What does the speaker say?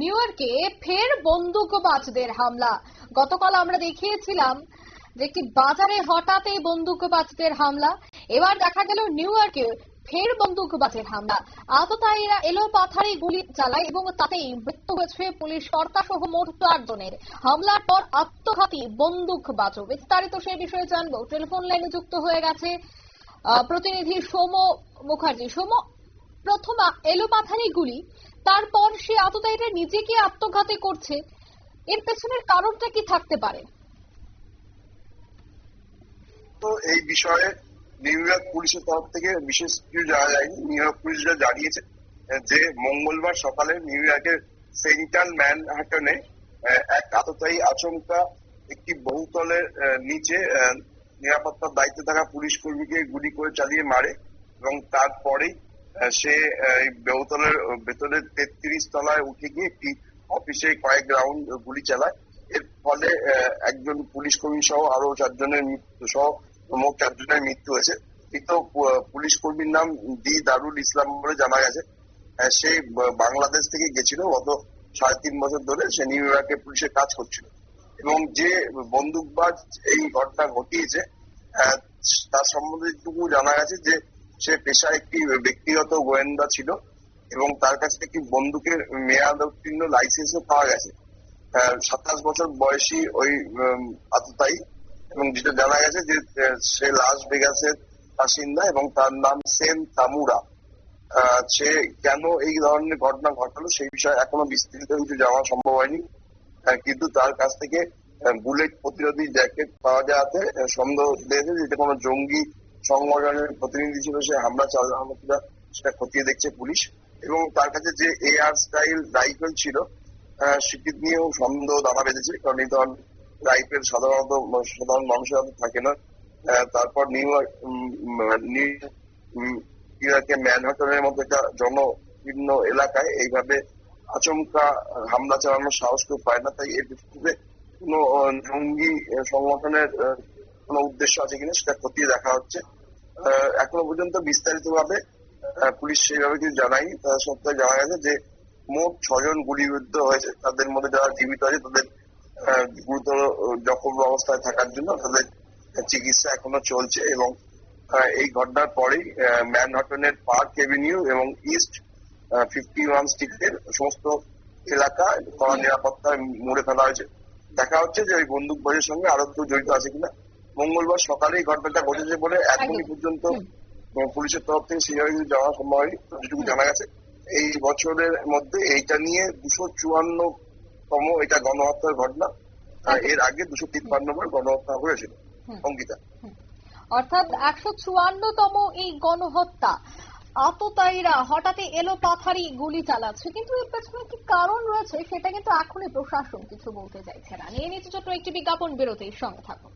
New ইয়র্কে ফের বন্দুকবাজদের হামলা। গতকাল আমরা দেখিয়েছিলাম যে একটি বাজারে হঠাৎ এই বন্দুকবাজদের হামলা। এবার দেখা গেল নিউ ইয়র্কে ফের বন্দুকবাজের হামলা। আততায়ীরা এলো পাথারি গুলি চালায় এবং তাতেই মৃত্যু হয়েছে পুলিশ কর্তা সহ মোট চারজনের। হামলার পর আত্মঘাতী বন্দুকবাজ বিস্তারিত সে বিষয়ে জানব। টেলিফোন লাইনে যুক্ত হয়ে গেছে প্রতিনিধি সোম মুখার্জি। সোম প্রথম এলো পাথারি গুলি, তারপর সে আততায়ীরা নিজেকে আত্মঘাতী করছে। এর পেছনের কারণটা কি থাকতে পারে? তো এই বিষয়ে নিউ ইয়র্ক পুলিশের তরফ থেকে বিশেষ কিছু জানা যায়নি। নিউ ইয়র্ক পুলিশরা জানিয়েছে, যে মঙ্গলবার সকালে নিউ ইয়র্কের সেন্ট্রাল ম্যানহাটনে এক আততায়ী আচমকা একটি বহুতলের নিচে নিরাপত্তার দায়িত্বে থাকা পুলিশ কর্মীকে গুলি করে চালিয়ে মারে এবং তারপরেই সে বহুতলের ভেতরে তেত্রিশ তলায় উঠে গিয়ে একটি অফিসে কয়েক রাউন্ড গুলি চালায়। এর ফলে একজন পুলিশ কর্মী সহ আরও চারজনের মৃত্যু সহ, মোট চারজনের মৃত্যু হয়েছে। কিন্তু পুলিশ কর্মীর নাম দি দারুল ইসলাম বলে জানা গেছে। সে বাংলাদেশ থেকে গেছিল গত সাড়ে তিন বছর ধরে। সে নিউ ইয়র্কে পুলিশের কাজ করছিল। এবং যে বন্দুকবাজ এই ঘটনা ঘটিয়েছে তার সম্বন্ধে যেটুকু জানা গেছে যে সে পেশায় একটি ব্যক্তিগত গোয়েন্দা ছিল এবং তার কাছে একটি বন্দুকের মেয়াদ উত্তীর্ণ লাইসেন্সও পাওয়া গেছে। সাতাশ বছর বয়সী ওই উম, আততায়ী এবং যেটা জানা গেছে যে সে লাস ভেগাসের বাসিন্দা এবং তার নাম সেন তামুরা। সে কেন এই ধরনের ঘটনা ঘটালো সেই বিষয়ে এখনও বিস্তৃত কিছু জানা সম্ভব হয়নি। কিন্তু তার কাছ থেকে বুলেট প্রতিরোধী জ্যাকেট পাওয়া যাওয়াতে সন্দেহ দিয়েছে যে এটা কোনো জঙ্গি সংগঠনের প্রতিনিধি ছিল সে হামলা চালানো কিনা সেটা খতিয়ে দেখছে পুলিশ। এবং তার কাছে যে এআর স্টাইল রাইফেল ছিল আহ, সেটি নিয়েও সন্দেহ দানা বেঁধেছে। কারণ এই ধরনের রাইফেল সাধারণত সাধারণ মানুষের হাতে থাকে না। তারপর নিউ ইয়র্ক, ম্যানহাটনের মতো একটা জনকীর্ণ এলাকায় এইভাবে আচমকা হামলা চালানোর সাহস কেউ পায় না। তাই এর ভিত্তিতে কোনো জঙ্গি সংগঠনের কোনো উদ্দেশ্য আছে কিনা সেটা খতিয়ে দেখা হচ্ছে। এখনও পর্যন্ত বিস্তারিত ভাবে পুলিশ সেইভাবে কিছু জানায়নি। তার সত্ত্বেও জানা গেছে যে মোট ছজন গুলিবিদ্ধ হয়েছে। তাদের মধ্যে যারা জীবিত আছে, তাদের গুরুতর জখম অবস্থায় থাকার জন্য তাদের চিকিৎসা এখনও চলছে এবং এই ঘটনার পরেই ম্যানহাটনের পার্ক এভিনিউ এবং ইস্ট ফিফটি ওয়ান স্ট্রিটের সমস্ত এলাকা কড়া নিরাপত্তায় মুড়ে ফেলা হয়েছে। দেখা হচ্ছে যে ওই বন্দুকবাজের সঙ্গে আরও কেউ জড়িত আছে কিনা। মঙ্গলবার সকালে এই ঘটনাটা ঘটেছে বলে এখনই পর্যন্ত পুলিশের তরফ থেকে সেইভাবে কিছু জানা সম্ভব হয়নি যেটুকু জানা গেছে। এই বছরের মধ্যে এইটা নিয়ে দুশো চুয়ান্ন তম এটা গণহত্যার ঘটনা এর আগে দুশো তিপ্পান্ন বার গণহত্যা হয়েছিল অঙ্কিতা। অর্থাৎ একশো চুয়ান্নতম এই গণহত্যা আততায়ীরা হঠাৎ এলো পাথারি গুলি চালাচ্ছে কিন্তু এর পেছনে কি কারণ রয়েছে সেটা কিন্তু এখনই প্রশাসন কিছু বলতে চাইছে না। নিয়ে নিচ্ছে ছোট্ট একটি বিজ্ঞাপন বিরতির সঙ্গে থাকুন।